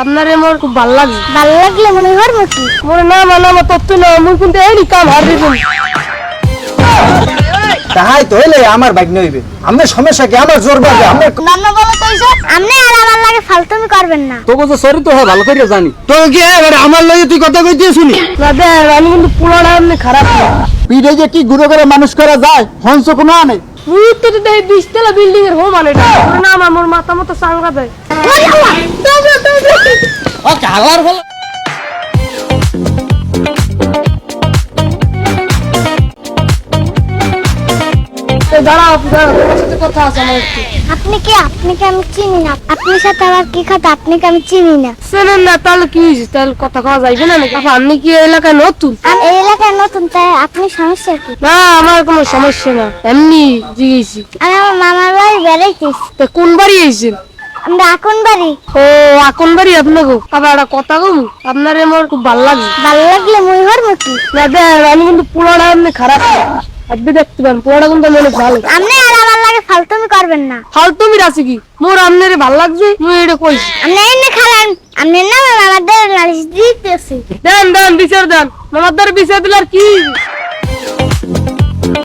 আপনারে মোর খুব ভালো লাগে। ভালো লাগলে মনে করব কি মোর না মানে আমার তত্ত্ব না মুই কিন্তু এই কাম হারি তাহাই তো হইলে আমার বাইক নইবে আমার সমস্যা কি? আমার জোর বাজে আমার নানা বলো কইছো আপনি আর আমার লাগে ফালতুমি করবেন না। তোকে যে চরিত্র হয় ভালো করে জানি। তো কি এবারে আমার লগে তুই কথা কইতে শুনি। না দেখ আমি কিন্তু পুরাটা খারাপ। না পিঠে যে কি ঘুরে করে মানুষ করা যায় হংস কোনো আনে। মুই তো দেখি বিশতলা বিল্ডিং এর হোম আনে না আমার মোর মাথা মতো সাংগা দেয়। হালার বল দাঁড়াও দাঁড়াও তোমার সাথে কথা আছে আমার একটু। আপনি কি আপনি কি আমি চিনি না? আপনার সাথে আবার কি কথা আপনি কি আমি চিনি না? শোনেন না তাহলে কি হয়েছে? তাহলে কথা কওয়া যাইবে না নাকি? আপনি কি এই এলাকায় নতুন? আমি এই এলাকায় নতুন তাই আপনি সমস্যা কি? না আমার কোনো সমস্যা না। এমনি জিগেছি। আমি আমার মামার বাড়ি বেড়াইতেছি। তা কোন বাড়ি আইছেন আমরা এখন বাড়ি। ও আকন বাড়ি আপনাকে আবার একটা কথা কম আপনার আমার খুব ভালো লাগে ভালো লাগলে না দেখ আমি কিন্তু পুরোটা এমনি খারাপ। আপনি দেখতে পান পুরোটা কিন্তু মনে ভালো। আপনি আর আমার লাগে ফালতুমি করবেন না। ফালতুমি আছে কি? মোর আপনারে ভালো লাগছে মুই এটা কই আপনি এনে খালেন আপনি না আমাদের নালিশ দিতেছি। দেন দেন বিচার দেন। মামার বিচার দিলার কি?